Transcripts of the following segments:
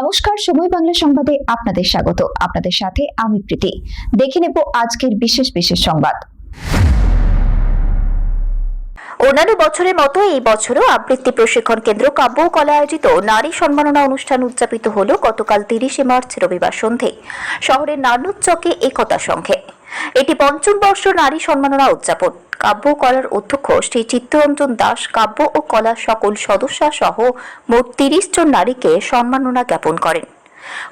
নমস্কার, সময় বাংলা সংবাদে আপনাদের স্বাগত। আপনাদের সাথে আমি প্রীতি। দেখে নেব আজকের বিশেষ বিশেষ সংবাদ। অন্যান্য বছরের মতো এই বছরও আবৃত্তি প্রশিক্ষণ কেন্দ্র কাব্য কলা আয়োজিত নারী সম্মাননা অনুষ্ঠান উদযাপিত হল গতকাল তিরিশে মার্চ রবিবার সন্ধে। শহরের নানুর চকে একতা সংঘে। এটি পঞ্চম বর্ষ নারী সম্মাননা উদযাপন। কাব্য কলার অধ্যক্ষ শ্রী চিত্তরঞ্জন দাস কাব্য ও কলার সকল সদস্যা সহ মোট তিরিশ জন নারীকে সম্মাননা জ্ঞাপন করেন।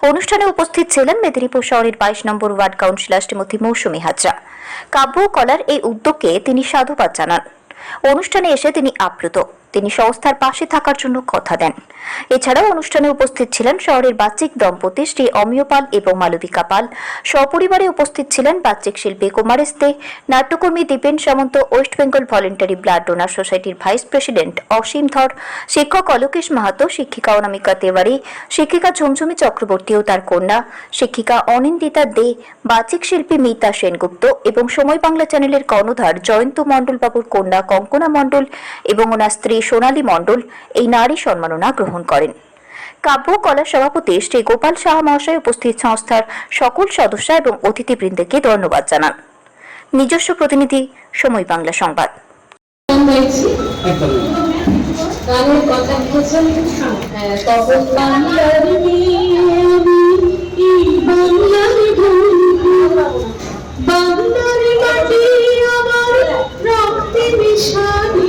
অনুষ্ঠানে উপস্থিত ছিলেন মেদিনীপুর শহরের বাইশ নম্বর ওয়ার্ড কাউন্সিলর শ্রীমতী মৌসুমী হাজরা। কাব্য কলার এই উদ্যোগকে তিনি সাধুবাদ জানান। অনুষ্ঠানে এসে তিনি আপ্লুত। তিনি সংস্থার পাশে থাকার জন্য কথা দেন। এছাড়াও অনুষ্ঠানে উপস্থিত ছিলেন শহরের বাচ্চিক দম্পতি শ্রী অমিয় পাল এবং মালবিকা পাল। সপরিবারে উপস্থিত ছিলেন বাচ্চিক শিল্পী কুমারেস্তে নাট্যকর্মী Dipen Samanta, West Bengal voluntary blood donor সোসাইটির ভাইস প্রেসিডেন্ট অসীম ধর, শিক্ষক অলোকেশ মাহাতো, শিক্ষিকা অনামিকা তেওয়ারি, শিক্ষিকা ঝুমঝুমি চক্রবর্তী ও তার কন্যা, শিক্ষিকা অনিন্দিতা দে বাচিক শিল্পী মিতা সেনগুপ্ত এবং সময় বাংলা চ্যানেলের কর্ণধার জয়ন্ত মণ্ডল বাবুর কন্যা কঙ্কনা মণ্ডল এবং ওনার স্ত্রী সোনালী মণ্ডল এই নারী সম্মাননা গ্রহণ করেন। কাব্য কলা সভাপতি শ্রী গোপাল সাহা মহাশয় উপস্থিত সংস্থার সকল সদস্য এবং অতিথিবৃন্দকে ধন্যবাদ জানান। নিজস্ব প্রতিনিধি সময় বাংলা সংবাদ। তখন বাংলার মাটি আমার রক্তে আমি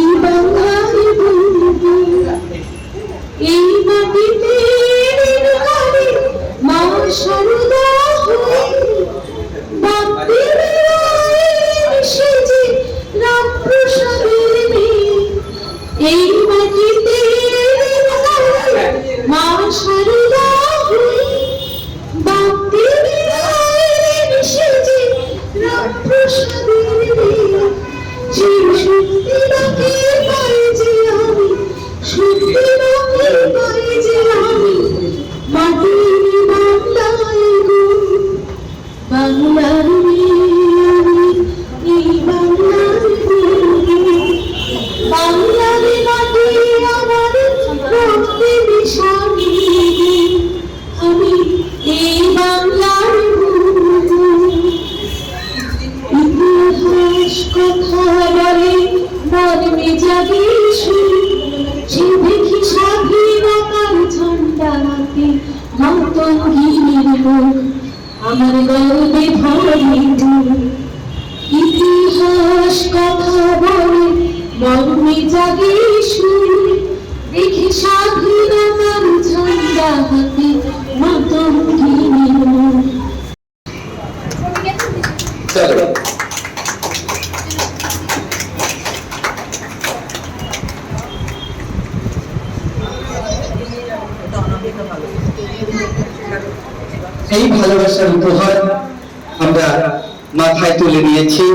নিয়েছি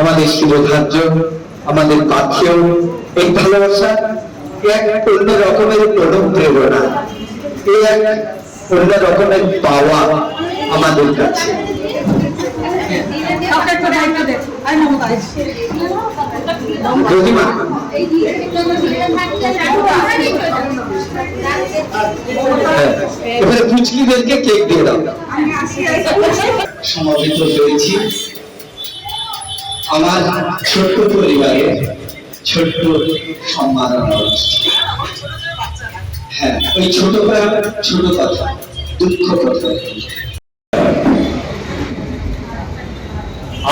আমাদের শিরোধার্য আমাদের পাথেয় এই ভালোবাসা এক অন্য রকমের প্রণব প্রেরণা এই এক অন্য রকমের পাওয়া আমাদের কাছে। হ্যাঁ, এবারে পুচকিদেরকে কেক দিয়ে দাও। সমাবেত হয়েছি। আমার ছোট্ট পরিবারের ছোট্ট সম্মাননা হ্যাঁ ওই ছোট প্রাণ ছোট কথা দুঃখ কথা।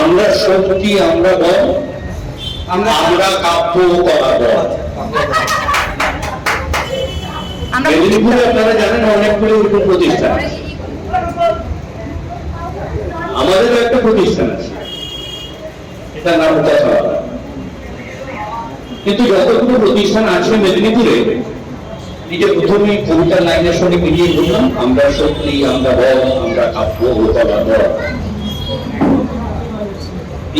আমরা শক্তি আমরা বল আমরা আমরা কাব্য করা বল। মেদিনীপুরে আপনারা জানেন অনেকগুলো প্রতিষ্ঠান আছে। আমাদেরও একটা প্রতিষ্ঠান আছে। এটার নাম কথা কিন্তু যতগুলো প্রতিষ্ঠান আছে মেদিনীপুরে যে প্রথমে কবিতার লাইনের সঙ্গে মিলিয়ে বললাম, আমরা শক্তি আমরা বল আমরা কাব্য বল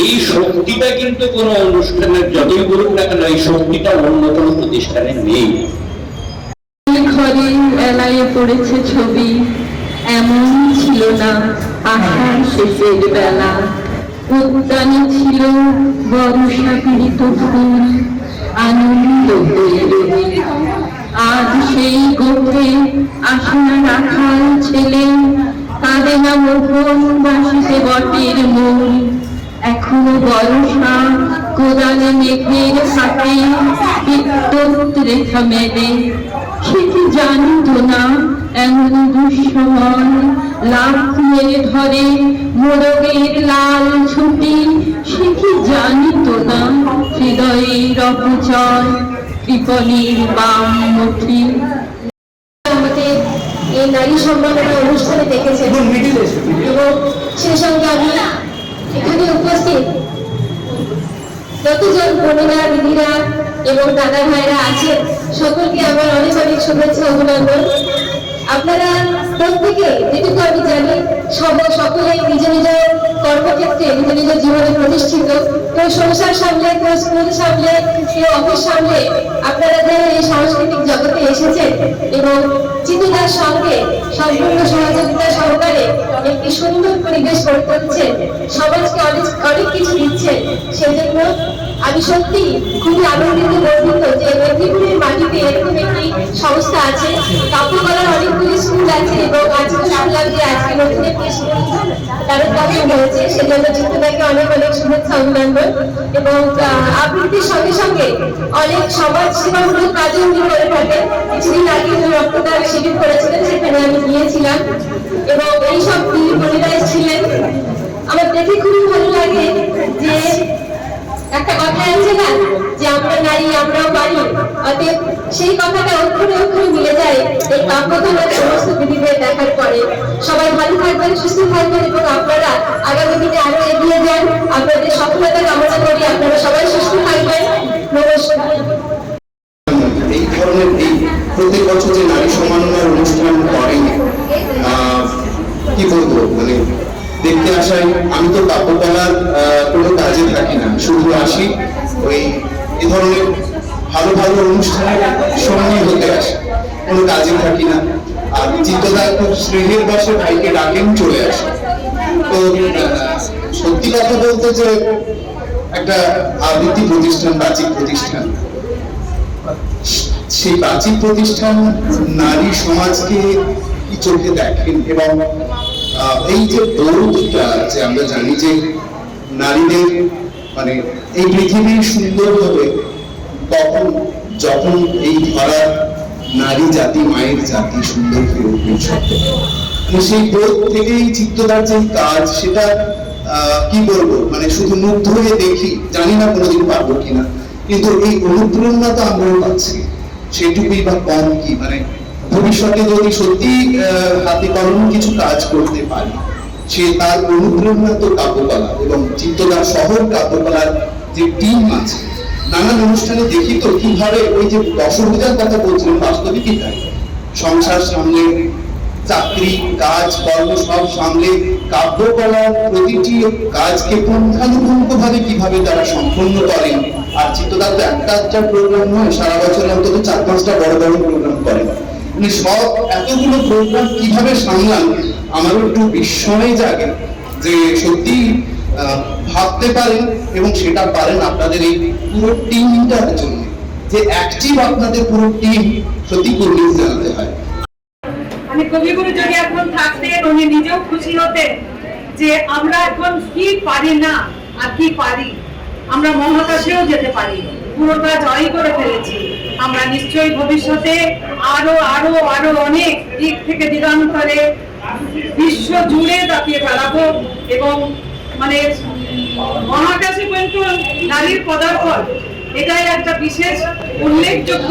এই শক্তিটা কিন্তু কোনো অনুষ্ঠানের যতই বলুক না কেন, এই শক্তিটা অন্য কোনো প্রতিষ্ঠানে নেই। ঘরে পড়েছে ছবি, এমন ছিল না আষাঢ় শেষের বেলা। উদ্যানে ছিল বর্ষা পীড়িত ফুল আনন্দ আজ সেই গোপে আশা রাখাল ছেলে কাঁদে না বাসিতে বটের মূল এখনও বর্ষা, কোদালে মেঘের সাথে বিদ্যুৎ রেখা মেলে। সে কি জানিত না এমন দুঃসময় মেরে ধরে মোরগের লাল ছুটি সে কি জানিত না হৃদয়ের অপচয় কৃপণীর বাম মুঠি? আমাদের এই নারী সম্মাননা অনুষ্ঠানে দেখেছেন। এবং সেই সঙ্গে আমি এখানে উপস্থিত। যতজন বোনেরা দিদিরা এবং দাদা ভাইরা আছেন সকলকে আমার অনেক অনেক শুভেচ্ছা অভিনন্দন। আপনারা প্রত্যেকে যেটুকু আমি জানি সব সকলেই নিজ নিজ কর্মক্ষেত্রে, নিজ নিজ জীবনে প্রতিষ্ঠিত। কেউ সংসার সামলে, কেউ স্কুল সামলে, কেউ অফিস সামলে, আপনারা যে এই সাংস্কৃতিক জগতে এসেছেন এবং চিন্তার সঙ্গে, সম্পূর্ণ সহযোগিতা সহকারে একটি সুন্দর পরিবেশ গড়ে তুলছেন, সমাজকে অনেক অনেক কিছু দিচ্ছেন সেই জন্য আমি সত্যি খুবই আনন্দিত, গর্বিত যে মেদিনীপুরের মাটিতে এরকম একটি সংস্থা আছে। কাব্যকলার অনেকগুলি স্কুল আছে এবং আজকে শুনলাম যে আজকে নতুন একটি স্কুল কাছে হয়েছে সেজন্য চিত্রদাকে অনেক অনেক শুভেচ্ছা অভিনন্দন এবং আবৃত্তির সঙ্গে সঙ্গে অনেক সমাজ সেবামূলক কাজও উনি করে থাকেন। কিছুদিন আগে উনি রক্তদান শিবির করেছিলেন, সেখানে আমি গিয়েছিলাম এবং এইসব দিদি বোনেরা ছিলেন আমার দেখে খুবই ভালো লাগে যে একটা কথা আছে না, যে আমরা নারী, আমরাও পারি। অতএব সেই কথাটা অক্ষরে অক্ষরে মিলে যায়, এই কাব্যধারার সমস্ত দিদিদের দেখার পরে। সবাই ভালো থাকবেন, সুস্থ থাকবেন, এবং আপনারা আগামী দিনে আরও এগিয়ে যান। আপনাদের সফলতা কামনা করি, আপনারা সবাই সুস্থ থাকবেন। নমস্কার। এই ধরনের এই প্রত্যেক বছর যে নারী অনুষ্ঠান করেন কি বলব? মানে দেখতে আসাই আমি তো কাব্যকলার কোনো কাজে থাকি না। শুধু আসি, ওই এ ধরনের ভালো ভালো অনুষ্ঠানের সঙ্গী হতে আসি। কোনো কাজে থাকি না। আর চিত্তদা খুব স্নেহের বসে ভাইকে ডাকেন চলে আসে। তো সত্যি কথা বলতে যে একটা আবৃত্তি প্রতিষ্ঠান, বাচিক প্রতিষ্ঠান, সেই প্রাচীন প্রতিষ্ঠান নারী সমাজকে কি চোখে দেখেন? এবং এই যে বোধটা যে আমরা জানি যে নারীদের মানে এই পৃথিবী সুন্দর হবে তখন যখন এই ধরা নারী জাতি, মায়ের জাতি সুন্দর হয়ে উঠবে সেই বোধ থেকেই চিত্তদার যে কাজ, সেটা কি বলব? মানে শুধু মুগ্ধ হয়ে দেখি, জানি না কোনোদিন পারব কিনা। কিন্তু এই অনুপ্রেরণা তো আমরাও পাচ্ছি। সেইটুকুই বা কম কি? মানে ভবিষ্যতে যদি সত্যি হাতে কলম কিছু কাজ করতে পারি, সে তার অনুপ্রেরণা কাব্যকলা এবং চিত্তদার শহর কাব্যকলার যে টিম আছে, নানান অনুষ্ঠানে দেখি তো কীভাবে ওই যে দশভূজার কথা বলছিলেন বাস্তবে কি তাই? সংসার সামলে চাকরি, কাজ, কর্ম সব সামলে কাব্যকলার প্রতিটি কাজকে পুঙ্খানুপুঙ্খ ভাবে কীভাবে তারা সম্পন্ন করেন? আর চিত্তদার তো একটা একটা প্রোগ্রাম নয়, সারা বছর অন্তত চার পাঁচটা বড় বড় প্রোগ্রাম করেন। মানে সব এতগুলো প্রোগ্রাম কীভাবে সামলান, আমারও একটু বিস্ময় জাগে যে সত্যি ভাবতে পারেন এবং সেটা পারেন আপনাদের এই পুরো টিমটার জন্য। যে অ্যাক্টিভ আপনাদের পুরো টিম সত্যি কর্মী জানাতে হয়। মানে কবিগুরু যদি এখন থাকতেন উনি নিজেও খুশি হতেন যে আমরা এখন কি পারি না আর কি পারি? আমরা মহাকাশেও যেতে পারি। পুরোটা জয় করে ফেলেছি। আমরা নিশ্চয়ই ভবিষ্যতে আরও আরও আরও অনেক দিক থেকে দিগান্তরে বিশ্ব জুড়ে দাপিয়ে বেড়াবো এবং মানে মহাকাশে কিন্তু নারীর পদার্পণ, এটাই একটা বিশেষ উল্লেখযোগ্য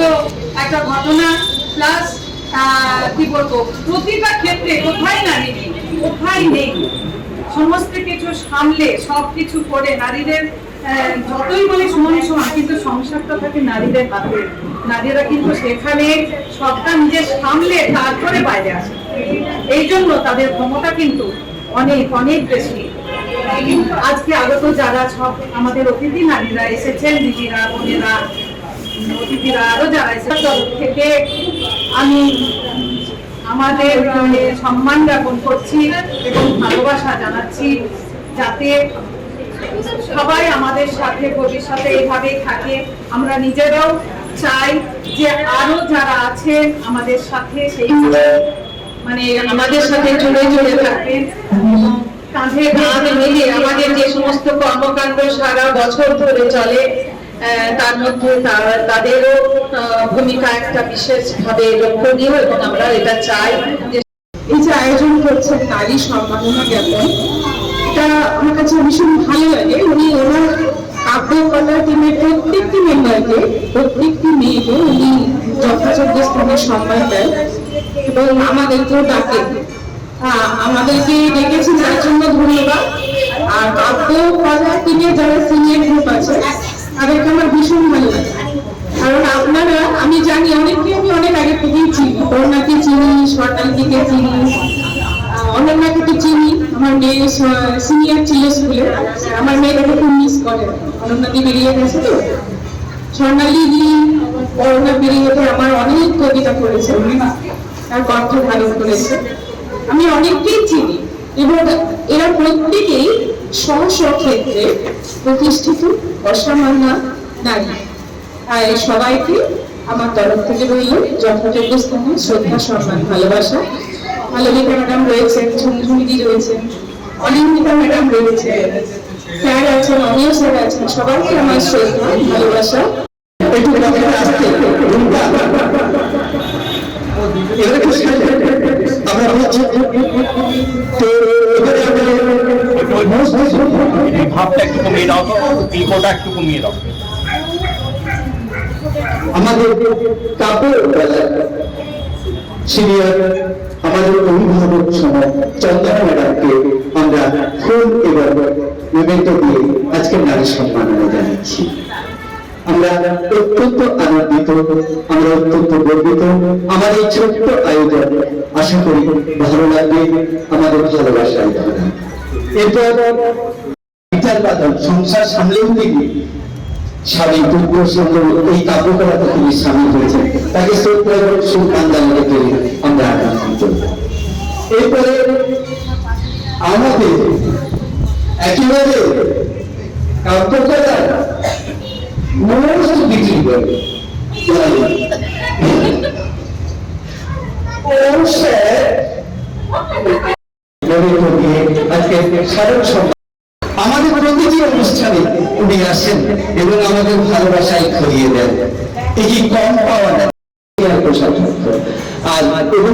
একটা ঘটনা। প্লাস কি বলব, প্রতিটা ক্ষেত্রে কোথায় নারী কোথায় নেই, সমস্ত কিছু সামলে সব কিছু করে নারীদের যতই বলি সমান সমান, কিন্তু সংসারটা থাকে নারীদের হাতে। নারীরা কিন্তু সেখানে সবটা নিজে সামলে তারপরে বাইরে আসে। এই জন্য তাদের ক্ষমতা কিন্তু অনেক অনেক বেশি। আজকে আগত যারা সব আমাদের অতিথি নারীরা এসেছেন, দিদিরা, বোনেরা, অতিথিরা, আরও যারা এসেছেন থেকে আমি আমাদের সম্মান জ্ঞাপন করছি এবং ভালোবাসা জানাচ্ছি, যাতে সবাই আমাদের সাথে ভবিষ্যতে এইভাবেই থাকে। আমরা নিজেরাও চাই যে আরও যারা আছেন আমাদের সাথে সেই মানে আমাদের সাথে জুড়ে জুড়ে থাকবেন কাঁধে কাঁধ মিলিয়ে আমাদের যে সমস্ত কর্মকাণ্ড সারা বছর ধরে চলে তার মধ্যে তাদেরও ভূমিকা একটা বিশেষভাবে লক্ষণীয় এবং আমরা এটা চাই যে এই যে আয়োজন করছেন নারী সম্মাননা জ্ঞাপন এটা আমার কাছে ভীষণ ভালো লাগে। উনি ওনার কাব্যকলা টিমের প্রত্যেকটি মেম্বারকে প্রত্যেকটি মেয়েকে উনি যথাযোগ্য স্থানে সম্মান দেন এবং আমাদেরকেও হ্যাঁ, আমাদেরকে ডেকেছেন তার জন্য ধন্যবাদ। আর কাব্যকলা টিমে যারা সিনিয়র গ্রুপ আছে তাদেরকে আমার ভীষণ ভালো লাগে। কারণ আপনারা আমি জানি অনেককে আমি অনেক আগে থেকেই চিনি। করোনাকে চিনি সরকারকে চিনি। অনন্যাকে তো চিনি, আমার মেয়ে সিনিয়র ছিল স্কুলে। আমার মেয়েটাকে খুব মিস করে। অনন্যাদি বেরিয়ে গেছে তো। স্বর্ণালী দি করোনা বেরিয়েতে আমার অনেক কবিতা পড়েছে তার কণ্ঠ ধারণ করেছে। আমি অনেককেই চিনি। এবং এরা প্রত্যেকেই স্ব ক্ষেত্রে প্রতিষ্ঠিত অসামান্য নারী। তাই সবাইকে আমার তরফ থেকে রইল যথাযোগ্য স্থানে শ্রদ্ধা, সম্মান, ভালোবাসা। মালবিকা ম্যাডাম রয়েছেন ঝুমঝুমিদি রয়েছেন অনিন্দিতা ম্যাডাম রয়েছেন স্যার আছেন অনিয় স্যার আছেন সবাইকে আমার শ্রদ্ধা ভালোবাসা। ভাবটা একটু কমিয়ে দাও তো ইকোটা একটু কমিয়ে দাও। আমাদের কাব্য সিনিয়র আমাদের অভিভাবক সময় চন্দনা ম্যাডামকে আমরা ফুল এবং মেমেন্ট দিয়ে আজকে নারী সম্মাননা জানাচ্ছি আমরা অত্যন্ত আনন্দিত, আমরা অত্যন্ত গর্বিত। আমার এই ছোট্ট আয়োজন আশা করি ভালো লাগবে, আমাদের ভালোবাসায় ধরা এরপর বিচার বাদল সংসার সামলেও তিনি স্বামী দুর্গ সুন্দর এই কাব্যকলাতে তিনি সামিল হয়েছেন। তাকে শ্রদ্ধা এবং সুলতান জানাতে এরপরে আমাদের একেবারে কাব্যকলার মোস্ট বিক্রি করে। আমাদের অনুষ্ঠানে উনি আসেন এবং আমাদের ভালোবাসায় খরিয়ে দেন। কি কম পাওয়া না আর এবং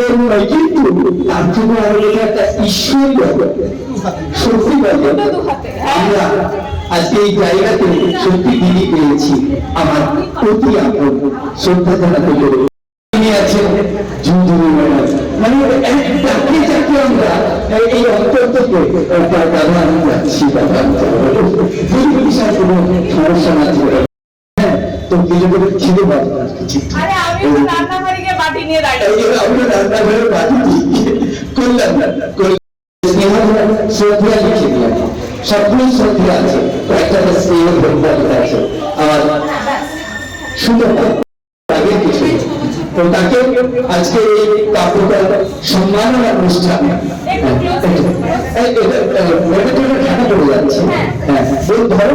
বোন নয় কিন্তু তার জন্য আমাদের একটা ঈশ্বরীয় শক্তি বলে আমরা আজকে এই জায়গাতে সত্যি দিদি পেয়েছি আমার অতি আপন শ্রদ্ধা জানাতে পেরে সমস্যা তো নিজেদের খিদে বাজে না আরে আমি তো রান্নাঘরে বাটি নিয়ে দাঁড়িয়ে এই রান্নাঘরে বাটি করলাম না স্নেহ শ্রদ্ধা লিখে দিলাম সবগুলো শ্রদ্ধা আছে কয়েকটা স্নেহ শ্রদ্ধা আছে আমার সুন্দর আগের কিছু তো তাকে আজকে এই সম্মাননা অনুষ্ঠান ঢাকা পড়ে যাচ্ছে হ্যাঁ ওই ধরো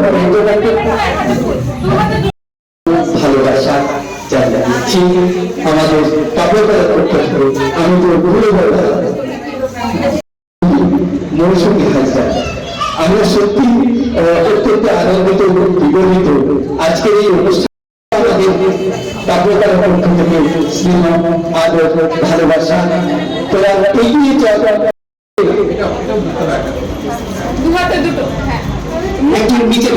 মেয়েটাকে ভালোবাসা জানিয়েছি আমাদের কাপড়টা করতে হবে আমি তো বলব মৌসুমী হাজার আমরা সত্যি অত্যন্ত আনন্দিত এবং বিগলিত আজকের এই অনুষ্ঠান আমাদের কাপড়টার পক্ষ থেকে স্নেহ আদর ভালোবাসা তোরা এগিয়ে একটু নিচে।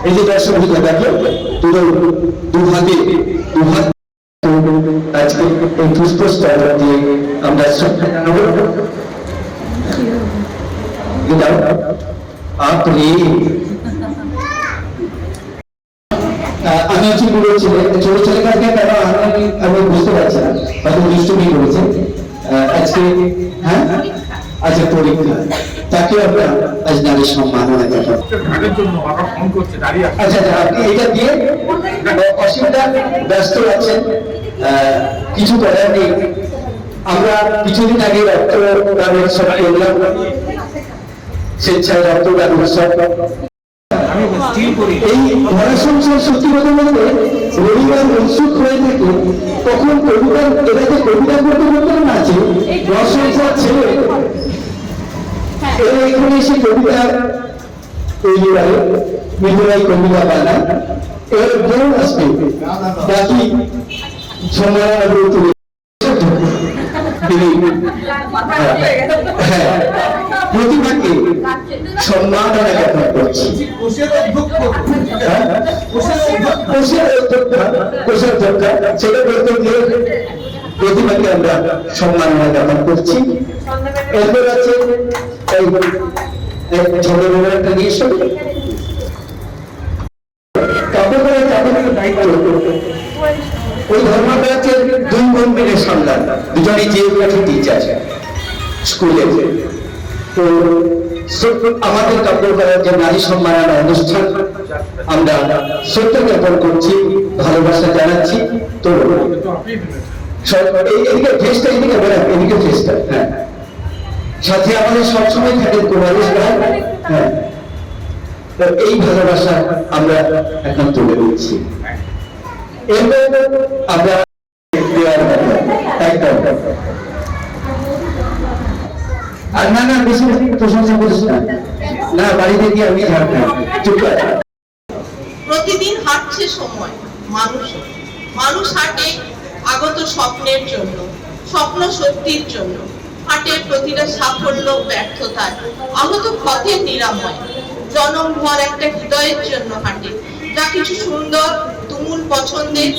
এই যে দর্শক বন্ধু দেখো পুরো দু হাতে দু হাত আজকে এই পুষ্পস্তর দিয়ে আমরা শ্রদ্ধা আপনি? আমি হচ্ছে পুরো ছেলে ছোট ছেলেটাকে কেন আমি আমি বুঝতে পারছি না, হয়তো দুষ্টুমি করেছে আজকে হ্যাঁ? আচ্ছা পরীক্ষা তাকে আমরা আজ নারী সম্মাননা আছে। আচ্ছা আচ্ছা আপনি এটা দিয়ে অসুবিধা ব্যস্ত আছেন কিছু করার নেই। আমরা কিছুদিন আগে রক্তদান উৎসব করলাম। স্বেচ্ছায় রক্তদান উৎসব এই ঘরের সত্যি কথা বলতে রবিবার উৎসুক হয়ে থাকে তখন কবিতা কবিতা করতে করতে না আছে ঘর সংসার এরা এখানে এসে কবিতা তৈরি করে নিজেরাই কবিতা বানায় এর কেউ আসবে বাকি সময় তিনি হ্যাঁ প্রতিভাকে সম্মাননা জ্ঞাপন করছি। হ্যাঁ? কোষের অধ্যক্ষা কোষের অধ্যক্ষা সেটা বলতে গিয়ে প্রতিভাকে আমরা সম্মাননা জ্ঞাপন করছি। এরপর আছে এই ছোট একটা নিয়ে এসো। ওই ধর্মটা স্কুলে। তো আমাদের কাপড় সম্মাননা অনুষ্ঠান, আমরা সত্য জ্ঞাপন করছি, ভালোবাসা জানাচ্ছি। তো হ্যাঁ। সাথে আমাদের সবসময় থাকে কুমারী ভাই হ্যাঁ। এই ভালোবাসা আমরা এখন তুলে দিচ্ছি আর না না, বেশি প্রশংসা করিস না। না, বাড়িতে গিয়ে আমি মানুষ। মানুষ হাঁটে আগত স্বপ্নের জন্য, স্বপ্ন সত্যির জন্য হাঁটে প্রতিটা সাফল্য ব্যর্থতায় আহত পথের নিরাময় জনমভর একটা হৃদয়ের জন্য হাঁটে, যা কিছু সুন্দর, তুমুল পছন্দের,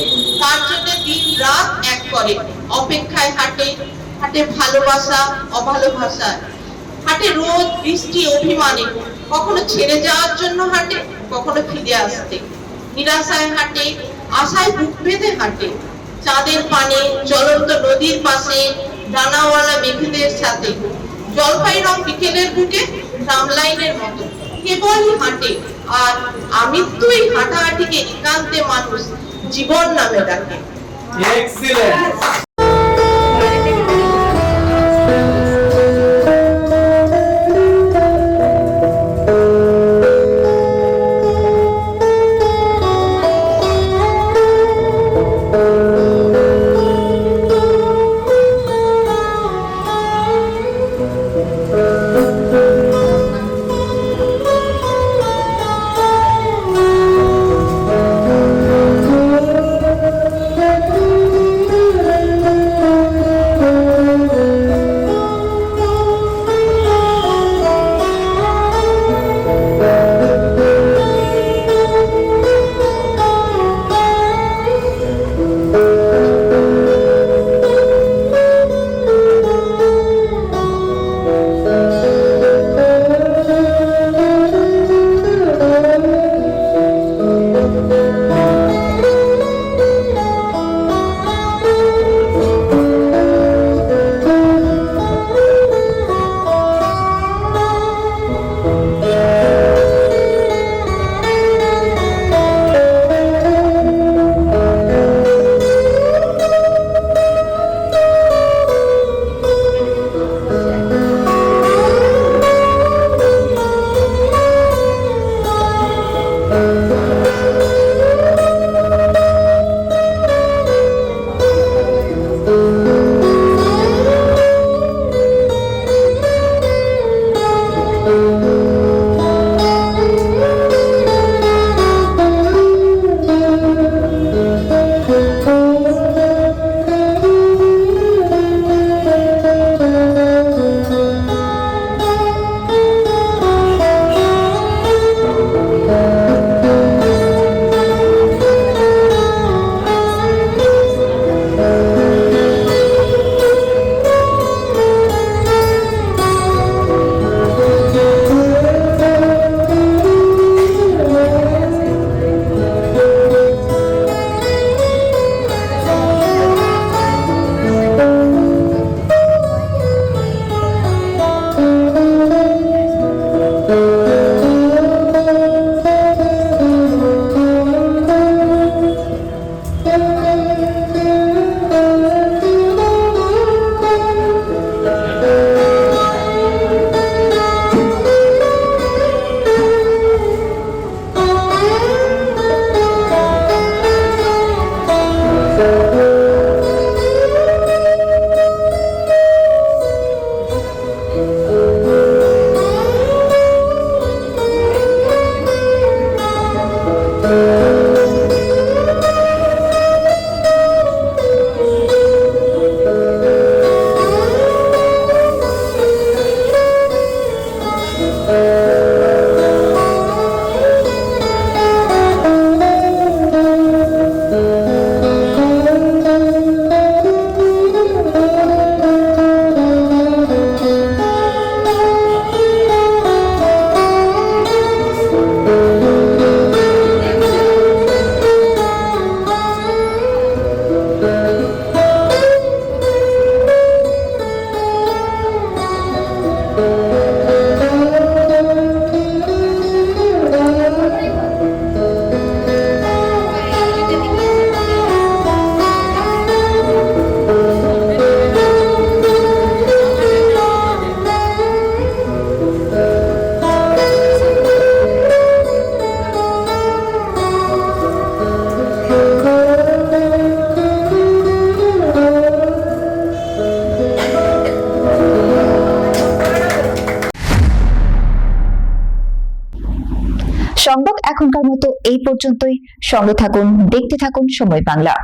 তার জন্য দিন রাত এক করে, অপেক্ষায় হাঁটে হাঁটে ভালোবাসা অভালোবাসায় হাঁটে রোদ, বৃষ্টি, অভিমানে, কখনো ছেড়ে যাওয়ার জন্য হাঁটে, কখনো ফিরে আসতে, নিরাশায় হাঁটে, আশায় বুক বেঁধে হাঁটে চাঁদের পানে, জ্বলন্ত নদীর পাশে, ডানাওয়ালা মেঘেদের সাথে। জলপাই রং বিকেলের বুকে ট্রামলাইনের মতো। কেবলই হাঁটে, আর আমৃত্যুই হাঁটাহাঁটিকে একান্তে মানুষ জীবন নামে ডাকে। এই পর্যন্তই সঙ্গে থাকুন দেখতে থাকুন সময় বাংলা।